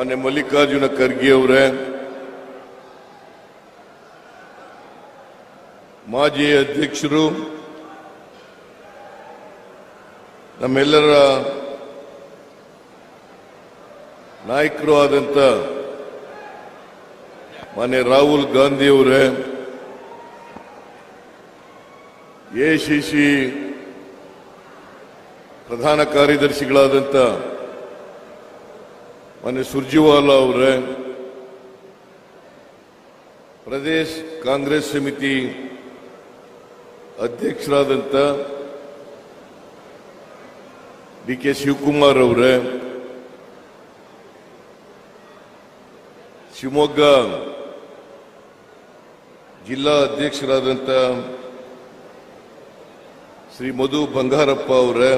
ಮಾನ್ಯ ಮಲ್ಲಿಕಾರ್ಜುನ ಖರ್ಗೆ ಅವರೇ, ಮಾಜಿ ಅಧ್ಯಕ್ಷರು, ನಮ್ಮೆಲ್ಲರ ನಾಯಕರು ಆದಂತ ಮಾನ್ಯ ರಾಹುಲ್ ಗಾಂಧಿ ಅವರೇ ಎಸಿಸಿ ಪ್ರಧಾನ ಕಾರ್ಯದರ್ಶಿಗಳಾದಂಥ ಮಾನ್ಯ ಸುರ್ಜಿವಾಲಾ ಅವರೇ, ಪ್ರದೇಶ್ ಕಾಂಗ್ರೆಸ್ ಸಮಿತಿ ಅಧ್ಯಕ್ಷರಾದಂಥ ಡಿ ಕೆ ಶಿವಕುಮಾರ್ ಅವರೇ, ಶಿವಮೊಗ್ಗ ಜಿಲ್ಲಾ ಅಧ್ಯಕ್ಷರಾದಂಥ ಶ್ರೀ ಮಧು ಬಂಗಾರಪ್ಪ ಅವರೇ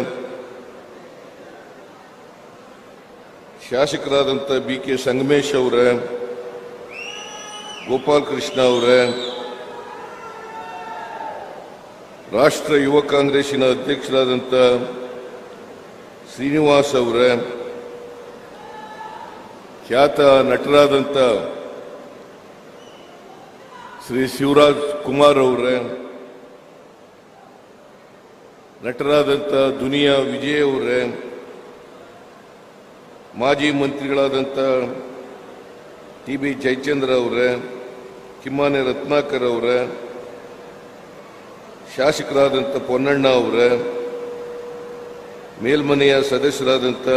ಶಾಸಕರಾದಂಥ ಬಿ ಕೆ ಸಂಗಮೇಶ್ ಅವರೇ, ಗೋಪಾಲ್ ಕೃಷ್ಣ ಅವರೇ, ರಾಷ್ಟ್ರ ಯುವ ಕಾಂಗ್ರೆಸ್ಸಿನ ಅಧ್ಯಕ್ಷರಾದಂಥ ಶ್ರೀನಿವಾಸ್ ಅವರೇ, ಖ್ಯಾತ ನಟರಾದಂಥ ಶ್ರೀ ಶಿವರಾಜ್ ಕುಮಾರ್ ಅವರೇ ನಟರಾದಂಥ ದುನಿಯಾ ವಿಜಯ್ ಅವರೇ ಮಾಜಿ ಮಂತ್ರಿಗಳಾದಂಥ ಟಿ ಬಿ ಜಯಚಂದ್ರ ಅವರೇ, ಕಿಮ್ಮಾನೆ ರತ್ನಾಕರ್ ಅವರೇ ಶಾಸಕರಾದಂಥ ಪೊನ್ನಣ್ಣ ಅವರೇ, ಮೇಲ್ಮನೆಯ ಸದಸ್ಯರಾದಂಥ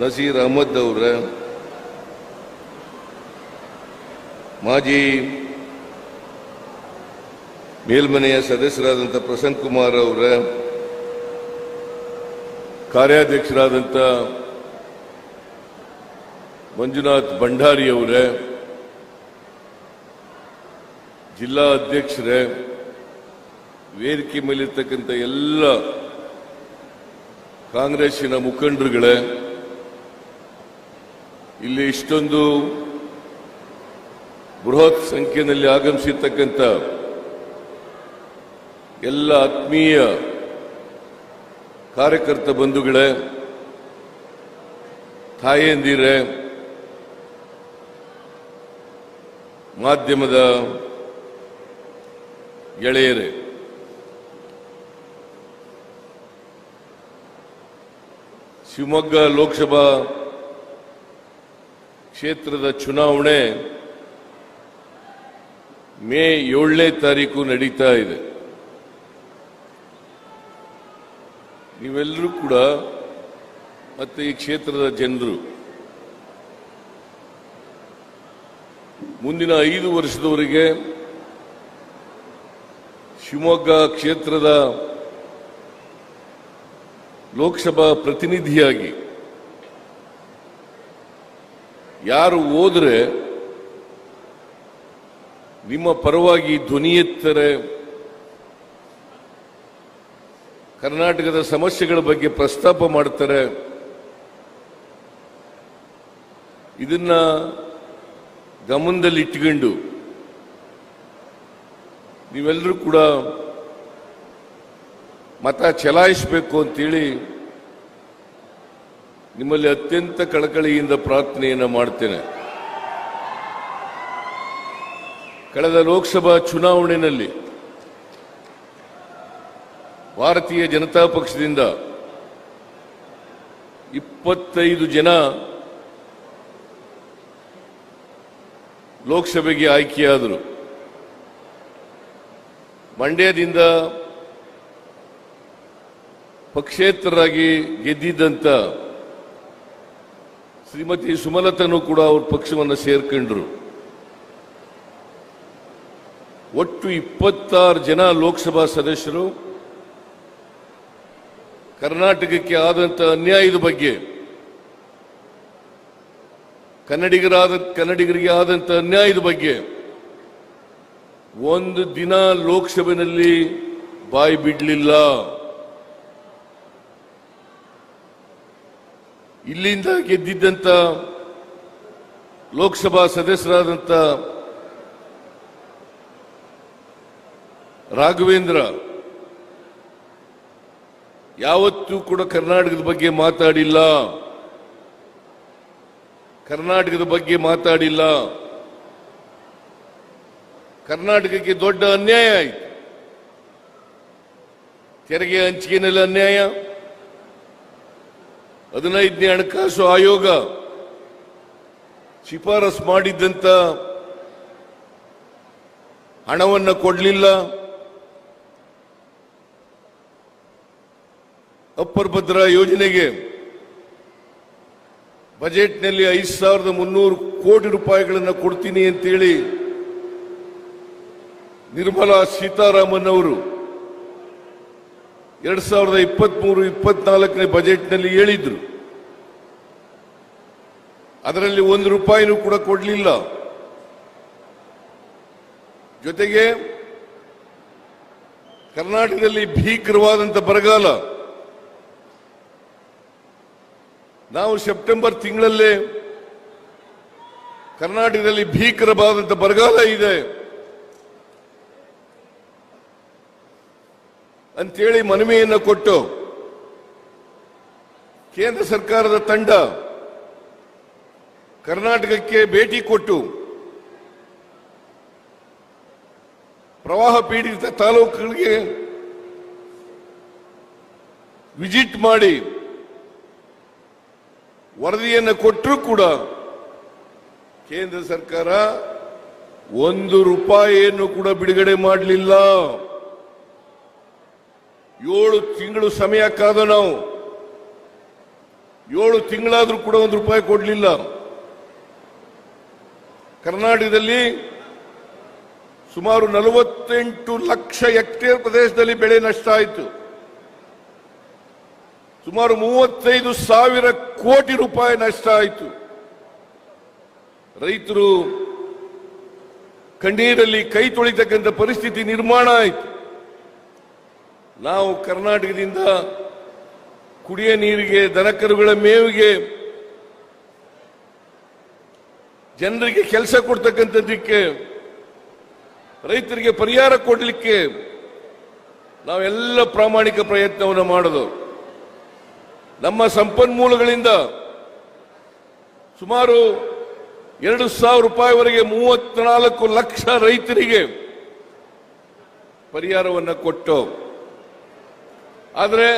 ನಸೀರ್ ಅಹಮದ್ ಅವರ, ಮಾಜಿ ಮೇಲ್ಮನೆಯ ಸದಸ್ಯರಾದಂಥ ಪ್ರಸನ್ನ ಕುಮಾರ್ ಅವರ ಕಾರ್ಯಾಧ್ಯಕ್ಷರಾದಂಥ ಮಂಜುನಾಥ್ ಭಂಡಾರಿ ಅವರೇ ಜಿಲ್ಲಾ ಅಧ್ಯಕ್ಷರೇ, ವೇದಿಕೆ ಮೇಲಿರ್ತಕ್ಕಂಥ ಎಲ್ಲ ಕಾಂಗ್ರೆಸ್ಸಿನ ಮುಖಂಡರುಗಳೇ, ಇಲ್ಲಿ ಇಷ್ಟೊಂದು ಬೃಹತ್ ಸಂಖ್ಯೆಯಲ್ಲಿ ಆಗಮಿಸಿರ್ತಕ್ಕಂಥ ಎಲ್ಲ ಆತ್ಮೀಯ ಕಾರ್ಯಕರ್ತ ಬಂಧುಗಳೇ, ತಾಯಂದಿರೇ ಮಾಧ್ಯಮದ ಗೆಳೆಯರೇ, ಶಿವಮೊಗ್ಗ ಲೋಕಸಭಾ ಕ್ಷೇತ್ರದ ಚುನಾವಣೆ ಮೇ ಏಳನೇ ತಾರೀಕು ನಡೀತಾ ಇದೆ. ನೀವೆಲ್ಲರೂ ಕೂಡ ಮತ್ತೆ ಈ ಕ್ಷೇತ್ರದ ಜನರು ಮುಂದಿನ ಐದು ವರ್ಷದವರೆಗೆ ಶಿವಮೊಗ್ಗ ಕ್ಷೇತ್ರದ ಲೋಕಸಭಾ ಪ್ರತಿನಿಧಿಯಾಗಿ ಯಾರು ಹೋದರೆ ನಿಮ್ಮ ಪರವಾಗಿ ಧ್ವನಿ ಎತ್ತರೆ ಕರ್ನಾಟಕದ ಸಮಸ್ಯೆಗಳ ಬಗ್ಗೆ ಪ್ರಸ್ತಾಪ ಮಾಡ್ತಾರೆ. ಇದನ್ನ ಗಮನದಲ್ಲಿಟ್ಟುಕೊಂಡು ನೀವೆಲ್ಲರೂ ಕೂಡ ಮತ ಚಲಾಯಿಸಬೇಕು ಅಂತೇಳಿ ನಿಮ್ಮಲ್ಲಿ ಅತ್ಯಂತ ಕಳಕಳಿಯಿಂದ ಪ್ರಾರ್ಥನೆಯನ್ನು ಮಾಡ್ತೇನೆ. ಕಳೆದ ಲೋಕಸಭಾ ಚುನಾವಣೆಯಲ್ಲಿ ಭಾರತೀಯ ಜನತಾ ಪಕ್ಷದಿಂದ ಇಪ್ಪತ್ತೈದು ಜನ ಲೋಕಸಭೆಗೆ ಆಯ್ಕೆಯಾದರು. ಮಂಡ್ಯದಿಂದ ಪಕ್ಷೇತರರಾಗಿ ಗೆದ್ದಿದ್ದಂಥ ಶ್ರೀಮತಿ ಸುಮಲತನು ಕೂಡ ಅವ್ರ ಪಕ್ಷವನ್ನು ಸೇರ್ಕೊಂಡ್ರು. ಒಟ್ಟು ಇಪ್ಪತ್ತಾರು ಜನ ಲೋಕಸಭಾ ಸದಸ್ಯರು ಕರ್ನಾಟಕಕ್ಕೆ ಆದಂತ ಅನ್ಯಾಯದ ಬಗ್ಗೆ ಕನ್ನಡಿಗರಾದ ಕನ್ನಡಿಗರಿಗೆ ಆದಂತ ಅನ್ಯಾಯದ ಬಗ್ಗೆ ಒಂದು ದಿನ ಲೋಕಸಭೆಯಲ್ಲಿ ಬಾಯಿ ಬಿಡಲಿಲ್ಲ. ಇಲ್ಲಿಂದ ಗೆದ್ದಿದ್ದಂತ ಲೋಕಸಭಾ ಸದಸ್ಯರಾದಂಥ ರಾಘವೇಂದ್ರ ಯಾವತ್ತೂ ಕೂಡ ಕರ್ನಾಟಕದ ಬಗ್ಗೆ ಮಾತಾಡಿಲ್ಲ. ಕರ್ನಾಟಕದ ಬಗ್ಗೆ ಮಾತಾಡಿಲ್ಲ. ಕರ್ನಾಟಕಕ್ಕೆ ದೊಡ್ಡ ಅನ್ಯಾಯ ಆಯಿತು. ತೆರಿಗೆ ಹಂಚಿಕೆನಲ್ಲಿ ಅನ್ಯಾಯ. ಹದಿನೈದನೇ ಹಣಕಾಸು ಆಯೋಗ ಶಿಫಾರಸ್ ಮಾಡಿದ್ದಂತ ಹಣವನ್ನು ಕೊಡಲಿಲ್ಲ. ಅಪ್ಪರ್ ಭದ್ರಾ ಯೋಜನೆಗೆ ಬಜೆಟ್ನಲ್ಲಿ ಐದು ಸಾವಿರದ ಮುನ್ನೂರು ಕೋಟಿ ರೂಪಾಯಿಗಳನ್ನು ಕೊಡ್ತೀನಿ ಅಂತೇಳಿ ನಿರ್ಮಲಾ ಸೀತಾರಾಮನ್ ಅವರು ಎರಡ್ ಸಾವಿರದ ಇಪ್ಪತ್ಮೂರು, ಇಪ್ಪತ್ನಾಲ್ಕನೇ ಬಜೆಟ್ನಲ್ಲಿ ಹೇಳಿದ್ರು. ಅದರಲ್ಲಿ ಒಂದು ರೂಪಾಯಿನೂ ಕೂಡ ಕೊಡಲಿಲ್ಲ. ಜೊತೆಗೆ ಕರ್ನಾಟಕದಲ್ಲಿ ಭೀಕರವಾದಂಥ ಬರಗಾಲ. ನಾವು ಸೆಪ್ಟೆಂಬರ್ ತಿಂಗಳಲ್ಲೇ ಕರ್ನಾಟಕದಲ್ಲಿ ಭೀಕರವಾದಂತ ಬರಗಾಲ ಇದೆ. ಅಂತೇಳಿ ಮನವಿಯನ್ನು ಕೊಟ್ಟು ಕೇಂದ್ರ ಸರ್ಕಾರದ ತಂಡ ಕರ್ನಾಟಕಕ್ಕೆ ಭೇಟಿ ಕೊಟ್ಟು ಪ್ರವಾಹ ಪೀಡಿತ ತಾಲೂಕುಗಳಿಗೆ ವಿಸಿಟ್ ಮಾಡಿ ವರದಿಯನ್ನು ಕೊಟ್ಟರೂ ಕೂಡ ಕೇಂದ್ರ ಸರ್ಕಾರ ಒಂದು ರೂಪಾಯಿಯನ್ನು ಕೂಡ ಬಿಡುಗಡೆ ಮಾಡಲಿಲ್ಲ. ಏಳು ತಿಂಗಳು ಸಮಯ ಕಾದ ನಾವು. ಏಳು ತಿಂಗಳಾದರೂ ಕೂಡ ಒಂದು ರೂಪಾಯಿ ಕೊಡಲಿಲ್ಲ. ಕರ್ನಾಟಕದಲ್ಲಿ ಸುಮಾರು ನಲವತ್ತೆಂಟು ಲಕ್ಷ ಹೆಕ್ಟೇರ್ ಪ್ರದೇಶದಲ್ಲಿ ಬೆಳೆ ನಷ್ಟ ಆಯಿತು. ಸುಮಾರು ಮೂವತ್ತೈದು ಸಾವಿರ ಕೋಟಿ ರೂಪಾಯಿ ನಷ್ಟ ಆಯಿತು. ರೈತರು ಕಣ್ಣೀರಲ್ಲಿ ಕೈ ತೊಳಿತಕ್ಕಂಥ ಪರಿಸ್ಥಿತಿ ನಿರ್ಮಾಣ ಆಯಿತು. ನಾವು ಕರ್ನಾಟಕದಿಂದ ಕುಡಿಯ ನೀರಿಗೆ ದನಕರುಗಳ ಮೇವಿಗೆ ಜನರಿಗೆ ಕೆಲಸ ಕೊಡ್ತಕ್ಕಂಥದ್ದಕ್ಕೆ, ರೈತರಿಗೆ ಪರಿಹಾರ ಕೊಡಲಿಕ್ಕೆ ನಾವೆಲ್ಲ ಪ್ರಾಮಾಣಿಕ ಪ್ರಯತ್ನವನ್ನು ಮಾಡೋದು ನಮ್ಮ ಸಂಪನ್ಮೂಲಗಳಿಂದ ಸುಮಾರು ಎರಡು ಸಾವಿರ ರೂಪಾಯಿವರೆಗೆ ಮೂವತ್ನಾಲ್ಕು ಲಕ್ಷ ರೈತರಿಗೆ ಪರಿಹಾರವನ್ನು ಕೊಟ್ಟು, ಆದರೆ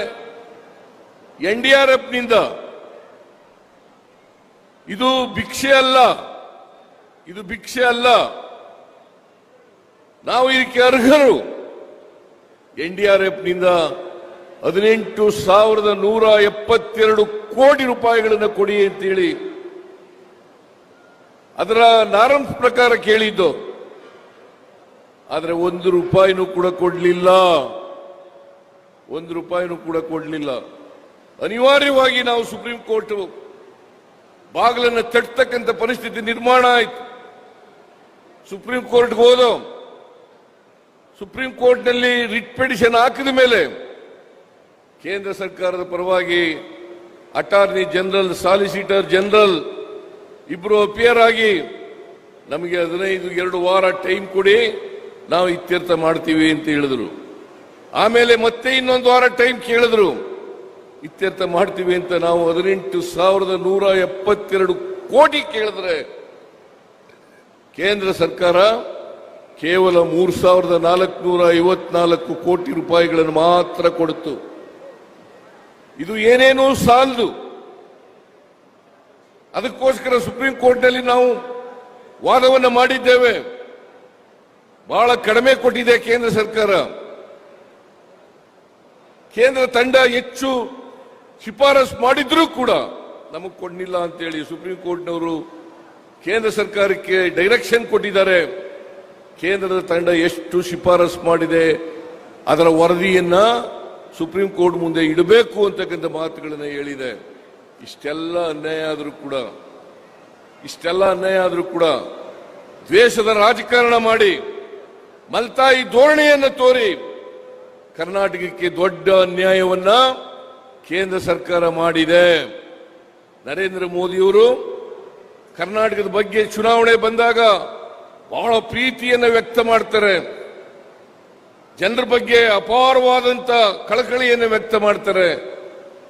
ಎನ್ ಡಿ ಆರ್ ಎಫ್ನಿಂದ ಇದು ಭಿಕ್ಷೆ ಅಲ್ಲ, ಇದು ಭಿಕ್ಷೆ ಅಲ್ಲ. ನಾವು ಇದಕ್ಕೆ ಅರ್ಹರು. ಎನ್ ಡಿ ಆರ್ ಎಫ್ನಿಂದ ಹದಿನೆಂಟು ಸಾವಿರದ ನೂರ ಎಪ್ಪತ್ತೆರಡು ಕೋಟಿ ರೂಪಾಯಿಗಳನ್ನು ಕೊಡಿ ಅಂತೇಳಿ ಅದರ ನಾರಂಸ್ ಪ್ರಕಾರ ಕೇಳಿದ್ದು. ಆದರೆ ಒಂದು ರೂಪಾಯಿನೂ ಕೂಡ ಕೊಡಲಿಲ್ಲ. ಒಂದು ರೂಪಾಯಿನೂ ಕೂಡ ಕೊಡಲಿಲ್ಲ. ಅನಿವಾರ್ಯವಾಗಿ ನಾವು ಸುಪ್ರೀಂ ಕೋರ್ಟ್ ಬಾಗಿಲನ್ನು ತಟ್ಟತಕ್ಕಂಥ ಪರಿಸ್ಥಿತಿ ನಿರ್ಮಾಣ ಆಯಿತು. ಸುಪ್ರೀಂ ಕೋರ್ಟ್ಗೆ ಹೋದ, ಸುಪ್ರೀಂ ಕೋರ್ಟ್ನಲ್ಲಿ ರಿಟ್ ಪಿಟಿಷನ್ ಹಾಕಿದ ಮೇಲೆ ಕೇಂದ್ರ ಸರ್ಕಾರದ ಪರವಾಗಿ ಅಟಾರ್ನಿ ಜನರಲ್, ಸಾಲಿಸಿಟರ್ ಜನರಲ್ ಇಬ್ಬರು ಅಪಿಯರ್ ಆಗಿ ನಮಗೆ ಹದಿನೈದು, ಎರಡು ವಾರ ಟೈಮ್ ಕೊಡಿ, ನಾವು ಇತ್ಯರ್ಥ ಮಾಡ್ತೀವಿ ಅಂತ ಹೇಳಿದ್ರು. ಆಮೇಲೆ ಮತ್ತೆ ಇನ್ನೊಂದು ವಾರ ಟೈಮ್ ಕೇಳಿದ್ರು. ಇತ್ಯರ್ಥ ಮಾಡ್ತೀವಿ ಅಂತ ನಾವು ಹದಿನೆಂಟು ಸಾವಿರದ ನೂರ ಎಪ್ಪತ್ತೆರಡು ಕೋಟಿ ಕೇಳಿದ್ರೆ ಕೇಂದ್ರ ಸರ್ಕಾರ ಕೇವಲ ಮೂರು ಸಾವಿರದ ನಾಲ್ಕುನೂರ ಐವತ್ನಾಲ್ಕು ಕೋಟಿ ರೂಪಾಯಿಗಳನ್ನು ಮಾತ್ರ ಕೊಡುತ್ತು. ಇದು ಏನೇನೂ ಸಾಲದು. ಅದಕ್ಕೋಸ್ಕರ ಸುಪ್ರೀಂ ಕೋರ್ಟ್ನಲ್ಲಿ ನಾವು ವಾದವನ್ನು ಮಾಡಿದ್ದೇವೆ. ಬಹಳ ಕಡಿಮೆ ಕೊಟ್ಟಿದೆ ಕೇಂದ್ರ ಸರ್ಕಾರ. ಕೇಂದ್ರ ತಂಡ ಹೆಚ್ಚು ಶಿಫಾರಸ್ ಮಾಡಿದ್ರೂ ಕೂಡ ನಮಗೆ ಕೊಡ್ಲಿಲ್ಲ ಅಂತೇಳಿ ಸುಪ್ರೀಂ ಕೋರ್ಟ್ನವರು ಕೇಂದ್ರ ಸರ್ಕಾರಕ್ಕೆ ಡೈರೆಕ್ಷನ್ ಕೊಟ್ಟಿದ್ದಾರೆ. ಕೇಂದ್ರದ ತಂಡ ಎಷ್ಟು ಶಿಫಾರಸ್ ಮಾಡಿದೆ, ಅದರ ವರದಿಯನ್ನ ಸುಪ್ರೀಂ ಕೋರ್ಟ್ ಮುಂದೆ ಇಡಬೇಕು ಅಂತಕ್ಕಂಥ ಮಾತುಗಳನ್ನು ಹೇಳಿದೆ. ಇಷ್ಟೆಲ್ಲ ಅನ್ಯಾಯ ಆದರೂ ಕೂಡ, ಇಷ್ಟೆಲ್ಲ ಅನ್ಯಾಯ ಆದರೂ ಕೂಡ ದ್ವೇಷದ ರಾಜಕಾರಣ ಮಾಡಿ ಮಲ್ತಾಯಿ ಧೋರಣೆಯನ್ನು ತೋರಿ ಕರ್ನಾಟಕಕ್ಕೆ ದೊಡ್ಡ ಅನ್ಯಾಯವನ್ನ ಕೇಂದ್ರ ಸರ್ಕಾರ ಮಾಡಿದೆ. ನರೇಂದ್ರ ಮೋದಿಯವರು ಕರ್ನಾಟಕದ ಬಗ್ಗೆ ಚುನಾವಣೆ ಬಂದಾಗ ಬಹಳ ಪ್ರೀತಿಯನ್ನು ವ್ಯಕ್ತ ಮಾಡ್ತಾರೆ. ಜನರ ಬಗ್ಗೆ ಅಪಾರವಾದಂತ ಕಳಕಳಿಯನ್ನು ವ್ಯಕ್ತ ಮಾಡ್ತಾರೆ.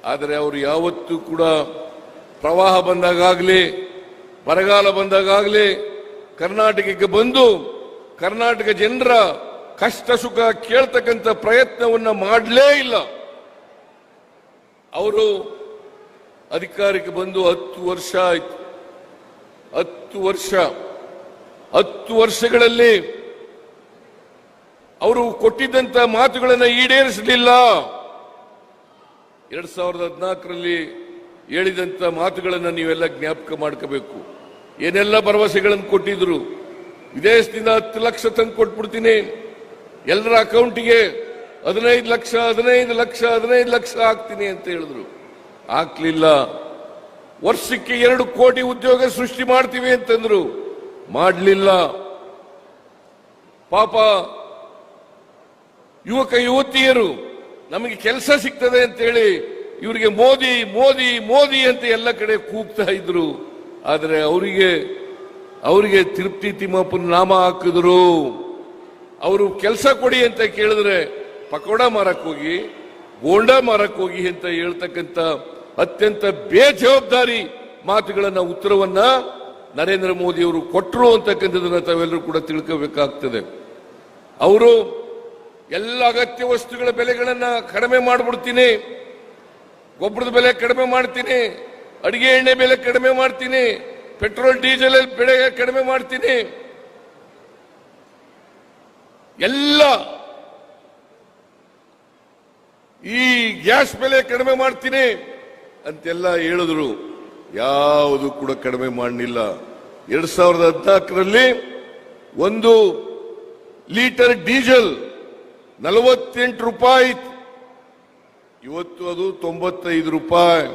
ಆದರೆ ಅವರು ಯಾವತ್ತೂ ಕೂಡ ಪ್ರವಾಹ ಬಂದಾಗಲಿ ಬರಗಾಲ ಬಂದಾಗಲಿ ಕರ್ನಾಟಕಕ್ಕೆ ಬಂದು ಕರ್ನಾಟಕ ಜನರ ಕಷ್ಟ ಸುಖ ಕೇಳ್ತಕ್ಕಂಥ ಪ್ರಯತ್ನವನ್ನ ಮಾಡಲೇ ಇಲ್ಲ. ಅವರು ಅಧಿಕಾರಕ್ಕೆ ಬಂದು ಹತ್ತು ವರ್ಷ ಆಯ್ತು. ಹತ್ತು ವರ್ಷ, ಹತ್ತು ವರ್ಷಗಳಲ್ಲಿ ಅವರು ಕೊಟ್ಟಿದ್ದಂತ ಮಾತುಗಳನ್ನು ಈಡೇರಿಸಲಿಲ್ಲ. ಎರಡ್ ಸಾವಿರದ ಹದಿನಾಲ್ಕರಲ್ಲಿ ಹೇಳಿದಂತ ಮಾತುಗಳನ್ನು ನೀವೆಲ್ಲ ಜ್ಞಾಪಕ ಮಾಡ್ಕೋಬೇಕು. ಏನೆಲ್ಲ ಭರವಸೆಗಳನ್ನು ಕೊಟ್ಟಿದ್ರು? ವಿದೇಶದಿಂದ ಹತ್ತು ಲಕ್ಷ ತಂದು ಕೊಟ್ಬಿಡ್ತೀನಿ. ಎಲ್ಲರ ಅಕೌಂಟಿಗೆ ಹದಿನೈದು ಲಕ್ಷ ಹದಿನೈದು ಲಕ್ಷ ಹದಿನೈದು ಲಕ್ಷ ಹಾಕ್ತೀನಿ ಅಂತ ಹೇಳಿದ್ರು. ಹಾಕ್ಲಿಲ್ಲ. ವರ್ಷಕ್ಕೆ ಎರಡು ಕೋಟಿ ಉದ್ಯೋಗ ಸೃಷ್ಟಿ ಮಾಡ್ತೀವಿ ಅಂತಂದ್ರು. ಮಾಡಲಿಲ್ಲ. ಪಾಪ ಯುವಕ, ಯುವತಿಯರು, ನಮಗೆ ಕೆಲಸ ಸಿಗ್ತದೆ ಅಂತೇಳಿ ಇವರಿಗೆ ಮೋದಿ ಮೋದಿ ಮೋದಿ ಅಂತ ಎಲ್ಲ ಕಡೆ ಕೂಗ್ತಾ ಇದ್ರು. ಆದರೆ ಅವರಿಗೆ ಅವರಿಗೆ ತಿರುಪ್ತಿ ತಿಮ್ಮಪ್ಪನ ನಾಮ ಹಾಕಿದ್ರು. ಅವರು ಕೆಲಸ ಕೊಡಿ ಅಂತ ಕೇಳಿದ್ರೆ ಪಕೋಡ ಮಾರಕ್ಕೆ ಹೋಗಿ, ಬೋಂಡ ಮಾರಕ್ಕೆ ಹೋಗಿ ಅಂತ ಹೇಳ್ತಕ್ಕಂಥ ಅತ್ಯಂತ ಬೇಜವಾಬ್ದಾರಿ ಮಾತುಗಳನ್ನ, ಉತ್ತರವನ್ನ ನರೇಂದ್ರ ಮೋದಿ ಅವರು ಕೊಟ್ಟರು ಅಂತಕ್ಕಂಥದನ್ನ ತಾವೆಲ್ಲರೂ ಕೂಡ ತಿಳ್ಕೋಬೇಕಾಗ್ತದೆ. ಅವರು ಎಲ್ಲ ಅಗತ್ಯ ವಸ್ತುಗಳ ಬೆಲೆಗಳನ್ನ ಕಡಿಮೆ ಮಾಡಿಬಿಡ್ತೀನಿ. ಗೊಬ್ಬರದ ಬೆಲೆ ಕಡಿಮೆ ಮಾಡ್ತೀನಿ. ಅಡಿಗೆ ಎಣ್ಣೆ ಬೆಲೆ ಕಡಿಮೆ ಮಾಡ್ತೀನಿ. ಪೆಟ್ರೋಲ್, ಡೀಸೆಲ್ ಬೆಲೆ ಕಡಿಮೆ ಮಾಡ್ತೀನಿ. ಎಲ್ಲ ಈ ಗ್ಯಾಸ್ ಬೆಲೆ ಕಡಿಮೆ ಮಾಡ್ತೀನಿ ಅಂತೆಲ್ಲ ಹೇಳಿದ್ರು. ಯಾವುದು ಕೂಡ ಕಡಿಮೆ ಮಾಡಲಿಲ್ಲ. ಎರಡ್ ಸಾವಿರದ ಹದಿನಾಲ್ಕರಲ್ಲಿ ಒಂದು ಲೀಟರ್ ಡೀಸೆಲ್ ನಲವತ್ತೆಂಟು ರೂಪಾಯಿ. ಇವತ್ತು ಅದು ತೊಂಬತ್ತೈದು ರೂಪಾಯಿ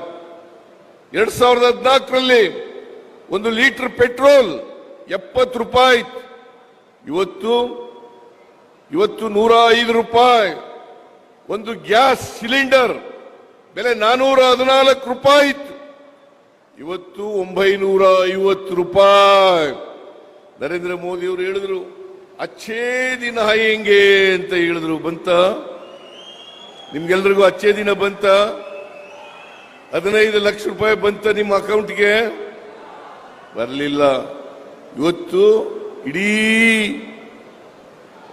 ಎರಡ್ ಸಾವಿರದ ಹದಿನಾಲ್ಕರಲ್ಲಿ ಒಂದು ಲೀಟರ್ ಪೆಟ್ರೋಲ್ ಎಪ್ಪತ್ತು ರೂಪಾಯಿ. ಇವತ್ತು ಇವತ್ತು ನೂರ ಐದು ರೂಪಾಯಿ ಒಂದು ಗ್ಯಾಸ್ ಸಿಲಿಂಡರ್ ಬೆಲೆ ನಾನೂರ ಹದಿನಾಲ್ಕು ರೂಪಾಯಿ ಇತ್ತು ಇವತ್ತು ಒಂಬೈನೂರ ಐವತ್ತು ರೂಪಾಯಿ ನರೇಂದ್ರ ಮೋದಿ ಅವರು ಹೇಳಿದ್ರು ಅಚ್ಚೇ ದಿನ ಹೆಂಗೆ ಅಂತ ಹೇಳಿದ್ರು, ಬಂತ? ನಿಮ್ಗೆಲ್ರಿಗೂ ಅಚ್ಚೇ ದಿನ ಬಂತ? ಹದಿನೈದು ಲಕ್ಷ ರೂಪಾಯಿ ಬಂತ ನಿಮ್ಮ ಅಕೌಂಟ್ಗೆ? ಬರಲಿಲ್ಲ. ಇವತ್ತು ಇಡೀ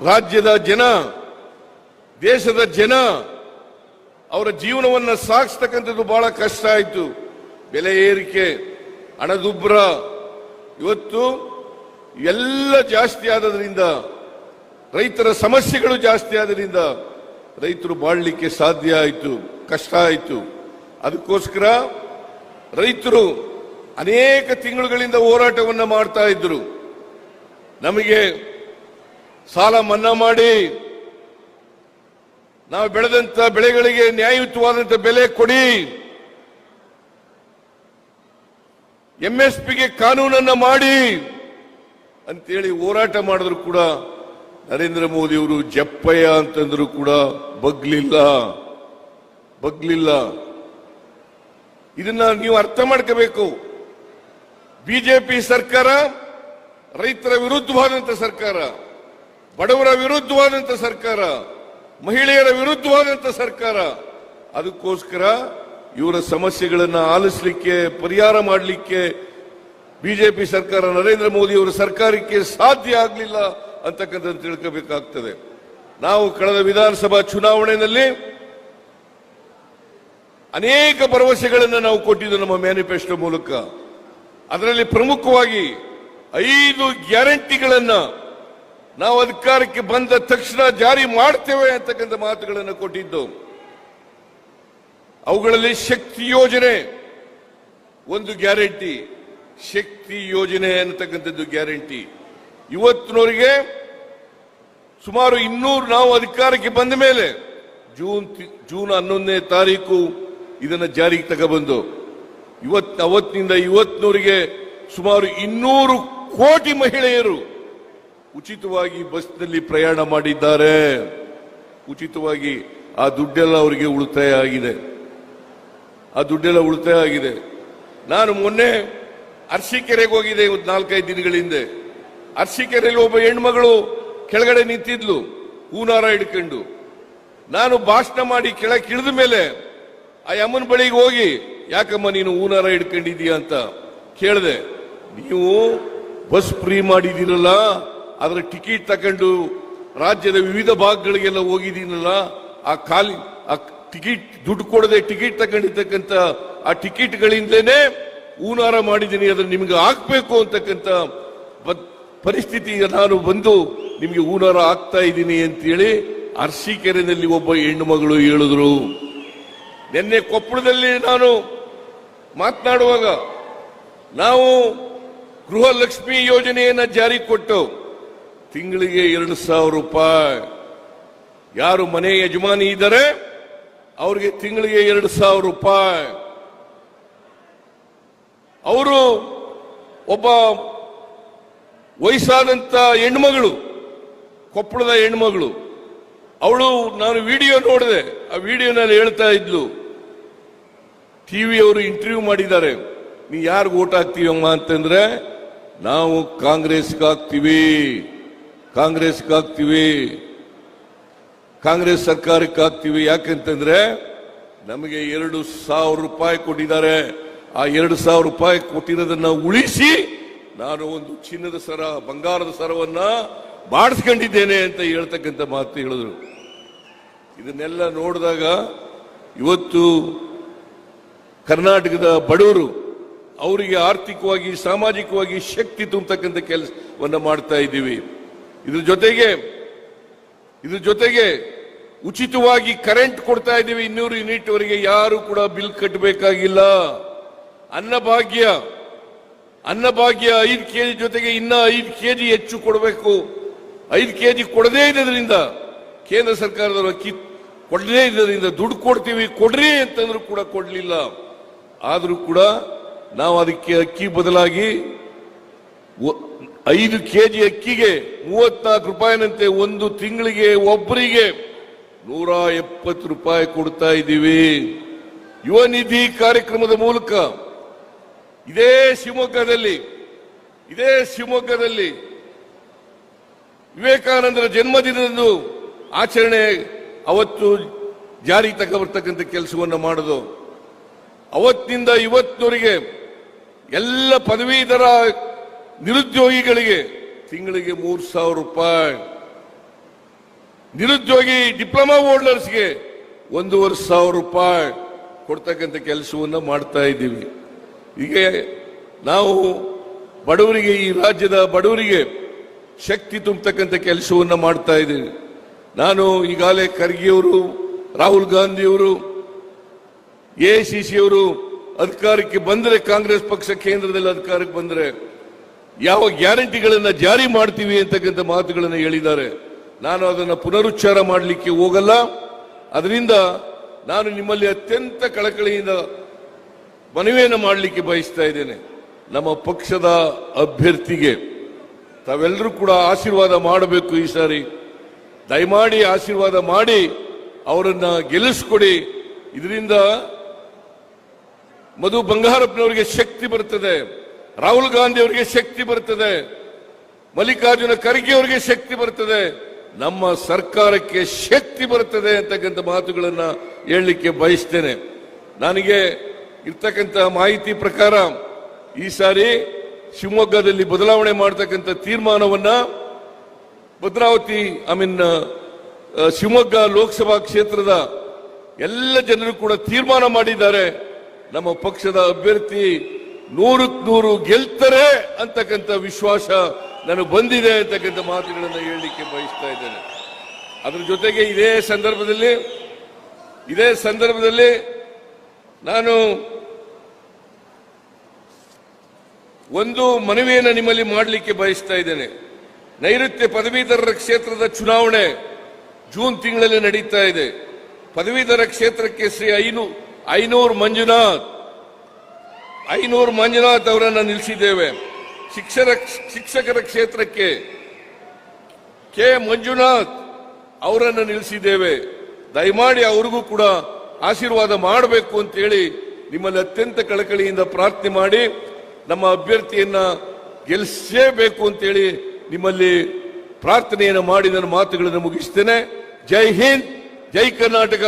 ರಾಜ್ಯದ ಜನ, ದೇಶದ ಜನ, ಅವರ ಜೀವನವನ್ನ ಸಾಗಿಸ್ತಕ್ಕಂಥದ್ದು ಬಹಳ ಕಷ್ಟ ಆಯಿತು. ಬೆಲೆ ಏರಿಕೆ, ಹಣದುಬ್ಬರ. ಇವತ್ತು ಎಲ್ಲ ಜಾಸ್ತಿ ಆದದ್ರಿಂದ, ರೈತರ ಸಮಸ್ಯೆಗಳು ಜಾಸ್ತಿ ಆದ್ರಿಂದ ರೈತರು ಬಾಳ್ಲಿಕ್ಕೆ ಸಾಧ್ಯ ಆಯಿತು, ಕಷ್ಟ ಆಯಿತು. ಅದಕ್ಕೋಸ್ಕರ ರೈತರು ಅನೇಕ ತಿಂಗಳುಗಳಿಂದ ಹೋರಾಟವನ್ನು ಮಾಡ್ತಾ ಇದ್ರು. ನಮಗೆ ಸಾಲ ಮನ್ನಾ ಮಾಡಿ, ನಾವು ಬೆಳೆದಂತ ಬೆಳೆಗಳಿಗೆ ನ್ಯಾಯಯುತವಾದಂತ ಬೆಲೆ ಕೊಡಿ. ಎಂಎಸ್ಪಿಗೆ ಕಾನೂನನ್ನ ಮಾಡಿ. ಅಂತೇಳಿ ಹೋರಾಟ ಮಾಡಿದ್ರು ಕೂಡ ನರೇಂದ್ರ ಮೋದಿ ಅವರು ಜಪ್ಪಯ್ಯ ಅಂತಂದ್ರು ಕೂಡ ಬಗ್ಲಿಲ್ಲ. ಬಗ್ಲಿಲ್ಲ. ಇದನ್ನ ನೀವು ಅರ್ಥ ಮಾಡ್ಕೋಬೇಕು. ಬಿಜೆಪಿ ಸರ್ಕಾರ ರೈತರ ವಿರುದ್ಧವಾದಂತ ಸರ್ಕಾರ, ಬಡವರ ವಿರುದ್ಧವಾದಂತ ಸರ್ಕಾರ, ಮಹಿಳೆಯರ ವಿರುದ್ಧವಾದಂತ ಸರ್ಕಾರ, ಅದಕ್ಕೋಸ್ಕರ ಇವರ ಸಮಸ್ಯೆಗಳನ್ನ ಆಲಿಸಲಿಕ್ಕೆ, ಪರಿಹಾರ ಮಾಡಲಿಕ್ಕೆ ಬಿಜೆಪಿ ಸರ್ಕಾರ ನರೇಂದ್ರ ಮೋದಿ ಅವರ ಸರ್ಕಾರಕ್ಕೆ ಸಾಧ್ಯ ಆಗಲಿಲ್ಲ ಅಂತಕ್ಕಂಥದ್ದು ತಿಳ್ಕೋಬೇಕಾಗ್ತದೆ. ನಾವು ಕಳೆದ ವಿಧಾನಸಭಾ ಚುನಾವಣೆಯಲ್ಲಿ ಅನೇಕ ಭರವಸೆಗಳನ್ನು ನಾವು ಕೊಟ್ಟಿದ್ದು ನಮ್ಮ ಮ್ಯಾನಿಫೆಸ್ಟೋ ಮೂಲಕ. ಅದರಲ್ಲಿ ಪ್ರಮುಖವಾಗಿ ಐದು ಗ್ಯಾರಂಟಿಗಳನ್ನು ನಾವು ಅಧಿಕಾರಕ್ಕೆ ಬಂದ ತಕ್ಷಣ ಜಾರಿ ಮಾಡ್ತೇವೆ ಅಂತಕ್ಕಂಥ ಮಾತುಗಳನ್ನು ಕೊಟ್ಟಿದ್ದು. ಅವುಗಳಲ್ಲಿ ಶಕ್ತಿ ಯೋಜನೆ ಒಂದು ಗ್ಯಾರಂಟಿ. ಶಕ್ತಿ ಯೋಜನೆ ಅನ್ನತಕ್ಕಂಥದ್ದು ಗ್ಯಾರಂಟಿ. ಇವತ್ತಿನವರಿಗೆ ಸುಮಾರು ಇನ್ನೂರು ನಾವು ಅಧಿಕಾರಕ್ಕೆ ಬಂದ ಮೇಲೆ ಜೂನ್ ಜೂನ್ ಹನ್ನೊಂದನೇ ತಾರೀಕು ಇದನ್ನ ಜಾರಿಗೆ ತಗೊಬಂದು ಇವತ್ತು ಅವತ್ತಿನಿಂದ ಇವತ್ತಿನವರಿಗೆ ಸುಮಾರು ಇನ್ನೂರು ಕೋಟಿ ಮಹಿಳೆಯರು ಉಚಿತವಾಗಿ ಬಸ್ನಲ್ಲಿ ಪ್ರಯಾಣ ಮಾಡಿದ್ದಾರೆ. ಉಚಿತವಾಗಿ ಆ ದುಡ್ಡೆಲ್ಲ ಅವರಿಗೆ ಉಳಿತಾಯ ಆಗಿದೆ. ಆ ದುಡ್ಡೆಲ್ಲ ಉಳಿತಾಯ ಆಗಿದೆ. ನಾನು ಮೊನ್ನೆ ಅರ್ಸಿಕೆರೆಗೆ ಹೋಗಿದೆ ಇವತ್ತು ನಾಲ್ಕೈದು ದಿನಗಳ ಹಿಂದೆ. ಅರ್ಶಿಕೆರೆಯಲ್ಲಿ ಒಬ್ಬ ಹೆಣ್ಮಗಳು ಕೆಳಗಡೆ ನಿಂತಿದ್ಲು, ಹೂನಾರ ಹಿಡ್ಕೊಂಡು. ನಾನು ಭಾಷಣ ಮಾಡಿ ಕೆಳಕ್ಕೆ ಇಳಿದ ಮೇಲೆ, ಆ ಅಮ್ಮನ ಬಳಿಗೆ ಹೋಗಿ, ಯಾಕಮ್ಮ ನೀನು ಹೂನಾರ ಹಿಡ್ಕೊಂಡಿದೀಯ ಅಂತ ಕೇಳಿದೆ. ನೀವು ಬಸ್ ಫ್ರೀ ಮಾಡಿದಿರಲ್ಲ ಅದರ ಟಿಕೆಟ್ ತಗೊಂಡು ರಾಜ್ಯದ ವಿವಿಧ ಭಾಗಗಳಿಗೆಲ್ಲ ಹೋಗಿದ್ದೀನಲ್ಲ, ಆ ಖಾಲಿ, ಆ ಟಿಕೆಟ್, ದುಡ್ಡು ಕೊಡದೆ ಟಿಕೆಟ್ ತಗೊಂಡಿರ್ತಕ್ಕಂಥ ಆ ಟಿಕೆಟ್ಗಳಿಂದಲೇ ಹೂನಾರ ಮಾಡಿದ್ದೀನಿ ಅದನ್ನು ನಿಮ್ಗೆ ಹಾಕ್ಬೇಕು ಅಂತಕ್ಕಂಥ ಪರಿಸ್ಥಿತಿ ನಾನು ಬಂದು ನಿಮಗೆ ಹೂನಾರ ಆಗ್ತಾ ಇದ್ದೀನಿ ಅಂತೇಳಿ ಅರ್ಸಿಕೆರೆನಲ್ಲಿ ಒಬ್ಬ ಹೆಣ್ಣು ಮಗಳು ಹೇಳಿದ್ರು. ನಿನ್ನೆ ಕೊಪ್ಪಳದಲ್ಲಿ ನಾನು ಮಾತನಾಡುವಾಗ ನಾವು ಗೃಹಲಕ್ಷ್ಮಿ ಯೋಜನೆಯನ್ನ ಜಾರಿ ಕೊಟ್ಟು ತಿಂಗಳಿಗೆ ಎರಡು ಸಾವಿರ ರೂಪಾಯಿ. ಯಾರು ಮನೆ ಯಜಮಾನಿ ಇದ್ದಾರೆ, ಅವ್ರಿಗೆ ತಿಂಗಳಿಗೆ ಎರಡು ಸಾವಿರ ರೂಪಾಯಿ. ಅವರು ಒಬ್ಬ ವಯಸ್ಸಾದಂತ ಹೆಣ್ಮಗಳು ಕೊಪ್ಪಳದ ಹೆಣ್ಮಗಳು ಅವಳು ನಾನು ವಿಡಿಯೋ ನೋಡಿದೆ. ಆ ವಿಡಿಯೋನಲ್ಲಿ ಹೇಳ್ತಾ ಇದ್ಲು ಟಿವಿ ಅವರು ಇಂಟರ್ವ್ಯೂ ಮಾಡಿದ್ದಾರೆ. ನೀ ಯಾರು ಓಟ್ ಹಾಕ್ತೀವಮ್ಮ ಅಂತಂದ್ರೆ, ನಾವು ಕಾಂಗ್ರೆಸ್ಗೆ ಹಾಕ್ತೀವಿ ಕಾಂಗ್ರೆಸ್ಗೆ ಹಾಕ್ತೀವಿ, ಕಾಂಗ್ರೆಸ್ ಸರ್ಕಾರಕ್ಕೆ ಹಾಕ್ತೀವಿ. ಯಾಕಂತಂದ್ರೆ, ನಮಗೆ ಎರಡು ಸಾವಿರ ರೂಪಾಯಿ ಕೊಟ್ಟಿದ್ದಾರೆ. ಆ ಎರಡು ಸಾವಿರ ರೂಪಾಯಿ ಕೊಟ್ಟಿರೋದನ್ನ ಉಳಿಸಿ ನಾನು ಒಂದು ಚಿನ್ನದ ಸರ, ಬಂಗಾರದ ಸರವನ್ನ ಬಾಡಿಸ್ಕೊಂಡಿದ್ದೇನೆ ಅಂತ ಹೇಳ್ತಕ್ಕಂಥ ಮಾತು ಹೇಳಿದ್ರು. ಇದನ್ನೆಲ್ಲ ನೋಡಿದಾಗ ಇವತ್ತು ಕರ್ನಾಟಕದ ಬಡವರು ಅವರಿಗೆ ಆರ್ಥಿಕವಾಗಿ, ಸಾಮಾಜಿಕವಾಗಿ ಶಕ್ತಿ ತುಂಬತಕ್ಕಂಥ ಕೆಲಸವನ್ನು ಮಾಡ್ತಾ ಇದ್ದೀವಿ. ಇದ್ರ ಜೊತೆಗೆ ಇದ್ರ ಜೊತೆಗೆ ಉಚಿತವಾಗಿ ಕರೆಂಟ್ ಕೊಡ್ತಾ ಇದ್ದೀವಿ. ಇನ್ನೂರು ಯೂನಿಟ್ ವರೆಗೆ ಯಾರು ಕೂಡ ಬಿಲ್ ಕಟ್ಟಬೇಕಾಗಿಲ್ಲ. ಅನ್ನಭಾಗ್ಯ ಅನ್ನಭಾಗ್ಯ ಐದು ಕೆ ಜಿ ಜೊತೆಗೆ ಇನ್ನ ಐದು ಕೆ ಜಿ ಹೆಚ್ಚು ಕೊಡಬೇಕು. ಐದು ಕೆ ಜಿ ಕೊಡದೇ ಇದ್ದರಿಂದ ಕೇಂದ್ರ ಸರ್ಕಾರದವರು ಅಕ್ಕಿ ಕೊಡದೇ ಇದ್ದರಿಂದ ದುಡ್ಡು ಕೊಡ್ತೀವಿ, ಕೊಡ್ರಿ ಅಂತಂದ್ರು ಕೂಡ ಕೊಡಲಿಲ್ಲ. ಆದರೂ ಕೂಡ ನಾವು ಅದಕ್ಕೆ ಅಕ್ಕಿ ಬದಲಾಗಿ ಐದು ಕೆ ಜಿ ಅಕ್ಕಿಗೆ ಮೂವತ್ನಾಲ್ಕು ರೂಪಾಯಿನಂತೆ ಒಂದು ತಿಂಗಳಿಗೆ ಒಬ್ಬರಿಗೆ ನೂರ ಎಪ್ಪತ್ತು ರೂಪಾಯಿ ಕೊಡ್ತಾ ಇದ್ದೀವಿ. ಯುವ ನಿಧಿ ಕಾರ್ಯಕ್ರಮದ ಮೂಲಕ ಇದೇ ಶಿವಮೊಗ್ಗದಲ್ಲಿ ಇದೇ ಶಿವಮೊಗ್ಗದಲ್ಲಿ ವಿವೇಕಾನಂದರ ಜನ್ಮದಿನದಂದು ಆಚರಣೆ ಅವತ್ತು ಜಾರಿ ತಗೊಬರ್ತಕ್ಕಂಥ ಕೆಲಸವನ್ನು ಮಾಡೋದು. ಅವತ್ತಿನಿಂದ ಇವತ್ತಿನವರೆಗೆ ಎಲ್ಲ ಪದವೀಧರ ನಿರುದ್ಯೋಗಿಗಳಿಗೆ ತಿಂಗಳಿಗೆ ಮೂರು ಸಾವಿರ ರೂಪಾಯಿ. ನಿರುದ್ಯೋಗಿ ಡಿಪ್ಲೊಮಾ ಹೋಲ್ಡರ್ಸ್ಗೆ ಒಂದೂವರೆ ಸಾವಿರ ರೂಪಾಯಿ ಕೊಡ್ತಕ್ಕಂಥ ಕೆಲಸವನ್ನು ಮಾಡ್ತಾ ಇದ್ದೀವಿ. ಹೀಗೆ ನಾವು ಬಡವರಿಗೆ, ಈ ರಾಜ್ಯದ ಬಡವರಿಗೆ ಶಕ್ತಿ ತುಂಬತಕ್ಕಂಥ ಕೆಲಸವನ್ನು ಮಾಡ್ತಾ ಇದ್ದೀವಿ. ನಾನು ಈಗಾಗಲೇ ಖರ್ಗೆಯವರು, ರಾಹುಲ್ ಗಾಂಧಿಯವರು, ಎ ಸಿ ಅವರು ಅಧಿಕಾರಕ್ಕೆ ಬಂದರೆ ಕಾಂಗ್ರೆಸ್ ಪಕ್ಷ ಕೇಂದ್ರದಲ್ಲಿ ಅಧಿಕಾರಕ್ಕೆ ಬಂದರೆ ಯಾವ ಗ್ಯಾರಂಟಿಗಳನ್ನು ಜಾರಿ ಮಾಡ್ತೀವಿ ಅಂತಕ್ಕಂಥ ಮಾತುಗಳನ್ನು ಹೇಳಿದ್ದಾರೆ. ನಾನು ಅದನ್ನು ಪುನರುಚ್ಚಾರ ಮಾಡಲಿಕ್ಕೆ ಹೋಗಲ್ಲ. ಅದರಿಂದ ನಾನು ನಿಮ್ಮಲ್ಲಿ ಅತ್ಯಂತ ಕಳಕಳಿಯಿಂದ ಮನವಿಯನ್ನು ಮಾಡಲಿಕ್ಕೆ ಬಯಸ್ತಾ ಇದ್ದೇನೆ. ನಮ್ಮ ಪಕ್ಷದ ಅಭ್ಯರ್ಥಿಗೆ ತಾವೆಲ್ಲರೂ ಕೂಡ ಆಶೀರ್ವಾದ ಮಾಡಬೇಕು ಈ ಸಾರಿ. ದಯಮಾಡಿ ಆಶೀರ್ವಾದ ಮಾಡಿ ಅವರನ್ನ ಗೆಲ್ಲಿಸ್ಕೊಡಿ. ಇದರಿಂದ ಮಧು ಬಂಗಾರಪ್ಪನವರಿಗೆ ಶಕ್ತಿ ಬರುತ್ತದೆ. ರಾಹುಲ್ ಗಾಂಧಿ ಅವರಿಗೆ ಶಕ್ತಿ ಬರ್ತದೆ ಮಲ್ಲಿಕಾರ್ಜುನ ಖರ್ಗೆ ಅವರಿಗೆ ಶಕ್ತಿ ಬರ್ತದೆ ನಮ್ಮ ಸರ್ಕಾರಕ್ಕೆ ಶಕ್ತಿ ಬರ್ತದೆ ಅಂತಕ್ಕಂಥ ಮಾತುಗಳನ್ನ ಹೇಳಲಿಕ್ಕೆ ಬಯಸ್ತೇನೆ. ನನಗೆ ಇರ್ತಕ್ಕಂಥ ಮಾಹಿತಿ ಪ್ರಕಾರ ಈ ಸಾರಿ ಶಿವಮೊಗ್ಗದಲ್ಲಿ ಬದಲಾವಣೆ ಮಾಡತಕ್ಕಂಥ ತೀರ್ಮಾನವನ್ನ ಭದ್ರಾವತಿ ಐ ಮೀನ್ ಶಿವಮೊಗ್ಗ ಲೋಕಸಭಾ ಕ್ಷೇತ್ರದ ಎಲ್ಲ ಜನರು ಕೂಡ ತೀರ್ಮಾನ ಮಾಡಿದ್ದಾರೆ. ನಮ್ಮ ಪಕ್ಷದ ಅಭ್ಯರ್ಥಿ ನೂರಕ್ಕೆ ನೂರು ಗೆಲ್ತಾರೆ ಅಂತಕ್ಕಂಥ ವಿಶ್ವಾಸ ನನಗೆ ಬಂದಿದೆ ಅಂತಕ್ಕಂಥ ಮಾತುಗಳನ್ನು ಹೇಳಲಿಕ್ಕೆ ಬಯಸ್ತಾ ಇದ್ದೇನೆ. ಅದರ ಜೊತೆಗೆ ಇದೇ ಸಂದರ್ಭದಲ್ಲಿ ಇದೇ ಸಂದರ್ಭದಲ್ಲಿ ನಾನು ಒಂದು ಮನವಿಯನ್ನು ನಿಮ್ಮಲ್ಲಿ ಮಾಡಲಿಕ್ಕೆ ಬಯಸ್ತಾ ಇದ್ದೇನೆ. ನೈಋತ್ಯ ಪದವೀಧರರ ಕ್ಷೇತ್ರದ ಚುನಾವಣೆ ಜೂನ್ ತಿಂಗಳಲ್ಲಿ ನಡೀತಾ ಇದೆ. ಪದವೀಧರ ಕ್ಷೇತ್ರಕ್ಕೆ ಶ್ರೀ ಐನು, ಐನೂರು ಮಂಜುನಾಥ್ ಐನೂರು ಮಂಜುನಾಥ್ ಅವರನ್ನು ನಿಲ್ಲಿಸಿದ್ದೇವೆ. ಶಿಕ್ಷರ, ಶಿಕ್ಷಕರ ಕ್ಷೇತ್ರಕ್ಕೆ ಕೆ ಮಂಜುನಾಥ್ ಅವರನ್ನು ನಿಲ್ಲಿಸಿದ್ದೇವೆ. ದಯಮಾಡಿ ಅವ್ರಿಗೂ ಕೂಡ ಆಶೀರ್ವಾದ ಮಾಡಬೇಕು ಅಂತೇಳಿ ನಿಮ್ಮಲ್ಲಿ ಅತ್ಯಂತ ಕಳಕಳಿಯಿಂದ ಪ್ರಾರ್ಥನೆ ಮಾಡಿ ನಮ್ಮ ಅಭ್ಯರ್ಥಿಯನ್ನ ಗೆಲ್ಲಿಸಲೇಬೇಕು ಅಂತೇಳಿ ನಿಮ್ಮಲ್ಲಿ ಪ್ರಾರ್ಥನೆಯನ್ನು ಮಾಡಿ ನನ್ನ ಮಾತುಗಳನ್ನು ಮುಗಿಸ್ತೇನೆ. ಜೈ ಹಿಂದ್, ಜೈ ಕರ್ನಾಟಕ,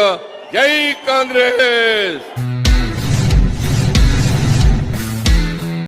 ಜೈ ಕಾಂಗ್ರೆಸ್!